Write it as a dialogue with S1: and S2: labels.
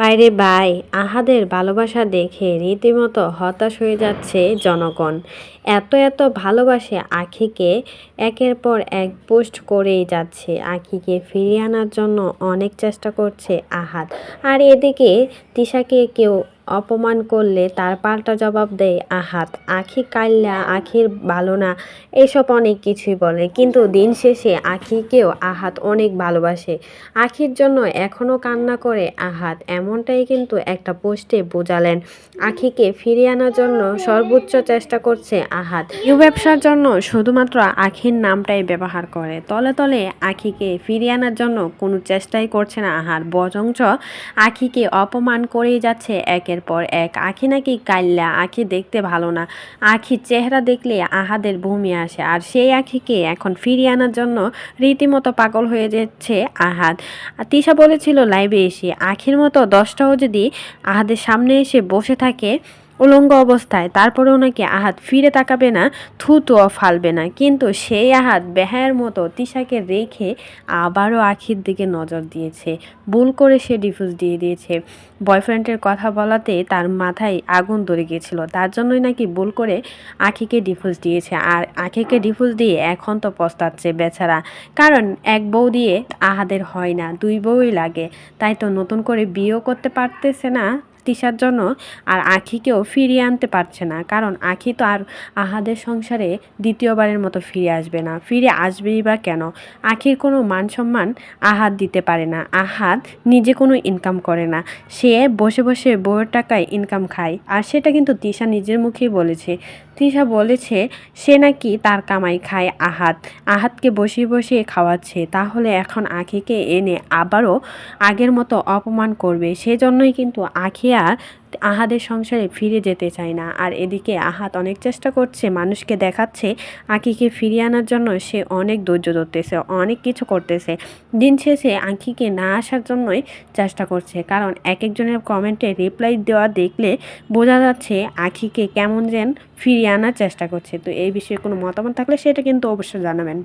S1: বাইরে বাই, আহাদের ভালোবাসা দেখে রীতিমতো হতাশ হয়ে যাচ্ছে জনগণ। এত এত ভালোবাসে আখিকে একের পর এক পোস্ট করেই যাচ্ছে। আখিকে ফিরিয়ে আনার জন্য অনেক চেষ্টা করছে আহাদ। আর এদিকে তিশাকে কেউ অপমান করলে তার পাল্টা জবাব দেয়, আহাত, আখি কাল্লা আখির ভালো না এসব অনেক কিছুই বলে। কিন্তু দিন শেষে আখিকেও আহাত অনেক ভালোবাসে। আখির জন্য এখনও কান্না করে, আহাত এমনটাই কিন্তু একটা পোস্টে বোঝালেন। আখিকে ফিরিয়ে আনার জন্য সর্বোচ্চ চেষ্টা করছে আহাত। ইউ ব্যবসার জন্য শুধুমাত্র আখির নামটাই ব্যবহার করে। তলে তলে আখিকে ফিরিয়ে আনার জন্য কোনো চেষ্টাই করছে না আহার বরঞ্চ আখিকে অপমান করেই যাচ্ছে একের পর এক আখি নাকি কাল্লা আখি দেখতে ভালো না। আখির চেহারা দেখলে আহাদের ভূমি আসে আর সেই আখিকে এখন ফিরিয়ে আনার জন্য রীতিমতো পাগল হয়ে যাচ্ছে আহাদ। তিশা বলেছিল, লাইভে এসে আখির মতো দশটাও যদি আহাদের সামনে এসে বসে থাকে উলঙ্গ অবস্থায়, তারপরেও নাকি আহাত ফিরে তাকাবে না, থুতুও ফালবে না। কিন্তু সেই আহাত বেহায়ের মতো তিশাকে রেখে আবারও আখির দিকে নজর দিয়েছে। ভুল করে সে ডিফিউজ দিয়ে দিয়েছে। বয়ফ্রেন্ডের কথা বলাতে তার মাথায় আগুন ধরে গিয়েছিল। তার জন্যই নাকি ভুল করে আখিকে ডিফিউজ দিয়েছে। আর আখিকে ডিফিউজ দিয়ে এখন তো পস্তাচ্ছে বেচারা। কারণ এক বউ দিয়ে আহাদের হয় না, দুই বউই লাগে। তাই তো নতুন করে বিয়েও করতে পারতেছে না। তিশার জন্য আর আখিকেও ফিরিয়ে আনতে পারছে না। কারণ আখি তো আর আহাদের সংসারে দ্বিতীয়বারের মতো ফিরে আসবে না। ফিরে আসবেই বা কেন? আখির কোনো মান সম্মান আহাদ দিতে পারে না। আহাত নিজে কোনো ইনকাম করে না। সে বসে বসে বউয়ের টাকায় ইনকাম খায়। আর সেটা কিন্তু তিশা নিজের মুখেই বলেছে। তিশা বলেছে, সে নাকি তার কামাই খায় আহাত আহাতকে বসিয়ে বসিয়ে খাওয়াচ্ছে। তাহলে এখন আখিকে এনে আবারও আগের মতো অপমান করবে। সেজন্যই কিন্তু আখি আর আহাদের সংসারে ফিরে যেতে চায় না। আর এদিকে আহাত অনেক চেষ্টা করছে, মানুষকে দেখাচ্ছে। আঁকিকে ফিরিয়ে আনার জন্য সে অনেক ধৈর্য ধরতেছে, অনেক কিছু করতেছে। দিন শেষে আঁকিকে না আসার জন্যই চেষ্টা করছে। কারণ এক একজনের কমেন্টে রিপ্লাই দেওয়া দেখলে বোঝা যাচ্ছে আঁকিকে কেমন যেন ফিরিয়ে আনার চেষ্টা করছে। তো এই বিষয়ে কোনো মতামত থাকলে সেটা কিন্তু অবশ্যই জানাবেন।